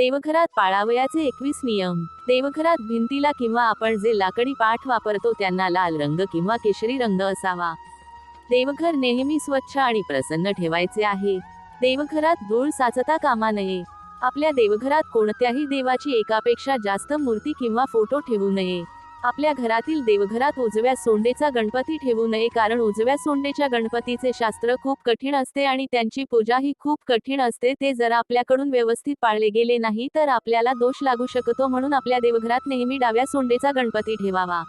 देवघरात पाळावयाचे एकवीस नियम. देवघरात भिंतीला किंवा आपण जे लाकडी पाठ वापरतो त्यांना लाल रंग किंवा केशरी रंग असावा. देवघर नेहमी स्वच्छ आणि प्रसन्न ठेवायचे आहे. देवघरात धूळ साचता कामा नये. आपल्या देवघरात कोणत्याही देवाची एकापेक्षा जास्त मूर्ती किंवा फोटो ठेवू नये. आपल्या घरातील देवघरात उजव्या सोंडेचा गणपती ठेवू नये कारण उजव्या सोंडेच्या गणपतीचे शास्त्र खूप कठीण असते आणि त्यांची पूजा ही खूप कठीण असते. ते जर आपल्याकडून व्यवस्थित पाळले गेले नाही तर आपल्याला दोष लागू शकतो म्हणून आपल्या देवघरात नेहमी डाव्या सोंडेचा गणपती ठेवावा.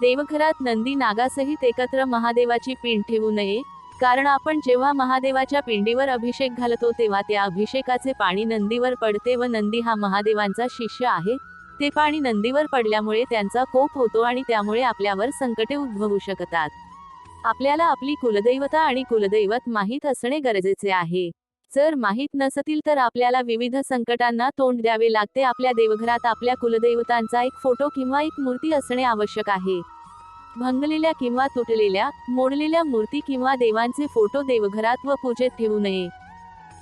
देवघरात नंदी नागासहित एकत्र महादेवाची पिंड ठेवू नये. कारण आपण जेव्हा महादेवाच्या पिंडीवर अभिषेक घालतो तेव्हा त्या अभिषेकाचे पाणी नंदीवर पडते व नंदी हा महादेवांचा शिष्य आहे. ते पाणी नंदीवर पडल्यामुळे त्यांचा कोप होतो आणि त्यामुळे आपल्यावर संकटे उद्भवू शकतात. आपल्याला आपली कुलदैवता आणि कुलदैवत माहीत असणे गरजेचे आहे. जर माहीत नसतील तर आपल्याला विविध संकटांना तोंड द्यावे लागते. आपल्या देवघरात आपल्या कुलदैवतांचा एक फोटो किंवा एक मूर्ती असणे आवश्यक आहे. भंगलेल्या किंवा तुटलेल्या मोडलेल्या मूर्ती किंवा देवांचे फोटो देवघरात व पूजेत ठेवू नये.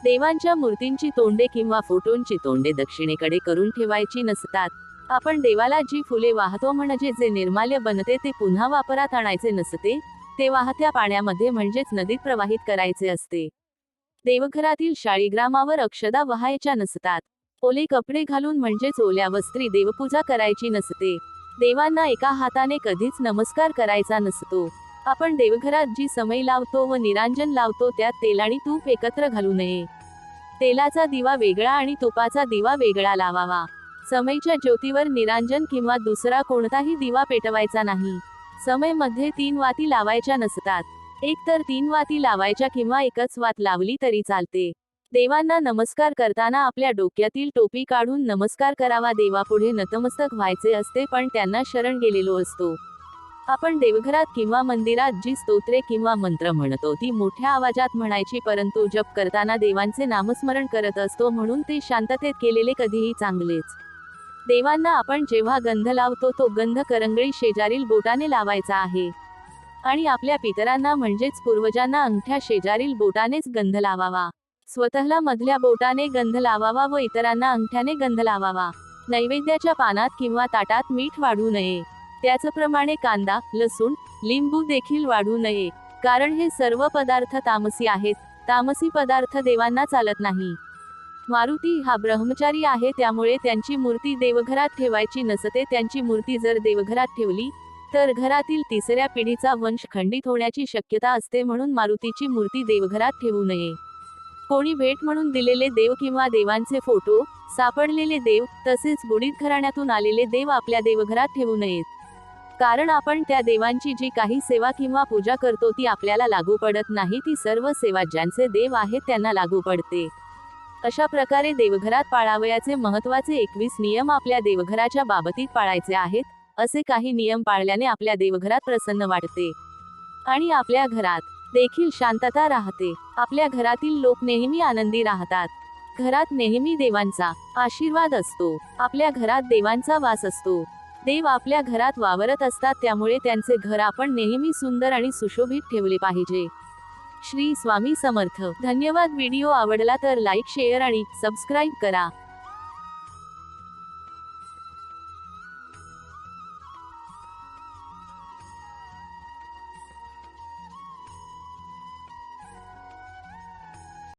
देवांच्या मूर्तींची तोंडे किंवा फोटोंची तोंडे दक्षिणेकडे करून ठेवायची नसतात. आपण देवाला जी फुले वाहतो म्हणजे जे निर्माल्य बनते ते पुन्हा वापरात आणायचे नसते ते वाहत्या पाण्यामध्ये म्हणजेच नदीत प्रवाहित करायचे असते. देवघरातील शाळीग्रामावर अक्षदा वहायच्या नसतात. ओले कपडे घालून म्हणजेच ओल्या वस्त्री देवपूजा करायची नसते. देवांना एका हाताने कधीच नमस्कार करायचा नसतो. आपण देवघरात जी समय लावतो व निरांजन लावतो त्यात तेल आणि तूप एकत्र घालू नये. तेलाचा दिवा वेगळा आणि तुपाचा दिवा वेगळा लावावा. समईच्या ज्योतीवर निरांजन किंवा दुसरा कोणताही दिवा पेटवायचा नाही. समयमध्ये तीन वाती लावायच्या नसतात. एक तर तीन वाती लावायच्या किंवा एकच वात लावली तरी चालते. देवांना नमस्कार करताना आपल्या डोक्यातील टोपी काढून नमस्कार करावा देवापुढे नतमस्तक व्हायचे असते पण त्यांना शरण गेलेलो असतो. आपण देवघरात किंवा मंदिरात जी स्तोत्रे किंवा मंत्र म्हणतो ती मोठ्या आवाजात म्हणायची परंतु जप करताना देवांचे नामस्मरण करत असतो म्हणून ते शांततेत केलेले कधीही चांगलेच. देवांना आपण जेव्हा गंध लावतो तो गंध करंगळी शेजारील बोटाने लावायचा आहे. आणि आपल्या पितरांना म्हणजेच पूर्वजांना अंगठ्या शेजारील बोटानेच गंध लावावा. स्वतःला मधल्या बोटाने गंध लावावा व इतरांना अंगठ्याने गंध लावावा. नैवेद्याच्या पानात किंवा ताटात मीठ वाढू नये. त्याचप्रमाणे कांदा लसूण लिंबू देखील वाढू नये. कारण हे सर्व पदार्थ तामसी आहेत. तामसी पदार्थ देवांना चालत नाही. मारुती हा ब्रह्मचारी आहे त्यामुळे त्यांची मूर्ती देवघरात ठेवायची नसते. त्यांची मूर्ती जर देवघरात ठेवली तर घरातील तिसऱ्या पिढीचा वंश खंडित होण्याची शक्यता असते म्हणून मारुतीची मूर्ती देवघरात ठेवू नये. कोणी भेट म्हणून दिलेले देव किंवा देवांचे फोटो सापडलेले देव तसेच बुडीत घराण्यातून आलेले देव आपल्या देवघरात ठेवू नयेत. कारण आपण त्या देवांची जी काही सेवा किंवा पूजा करतो ती आपल्याला लागू पडत नाही. ती सर्व सेवा ज्यांचे देव आहेत त्यांना लागू पडते. अशा प्रकारे देवघरात पाळावयाचे महत्त्वाचे एकवीस नियम आपल्या देवघराच्या बाबतीत पाळायचे आहेत असे काही नियम पाळल्याने आपल्या देवघरात प्रसन्न वाटते. आणि आपल्या घरात देखील शांतता राहते. आपल्या घरातील लोक नेहमी आनंदी राहतात. घरात नेहमी देवांचा आशीर्वाद असतो. आपल्या घरात देवांचा वास असतो. देव आपल्या घरात वावरत असतात त्यामुळे त्यांचे घर आपण नेहमी सुंदर आणि सुशोभित ठेवले पाहिजे. श्री स्वामी समर्थ. धन्यवाद. व्हिडिओ आवडला तर लाईक शेअर आणि सबस्क्राईब करा.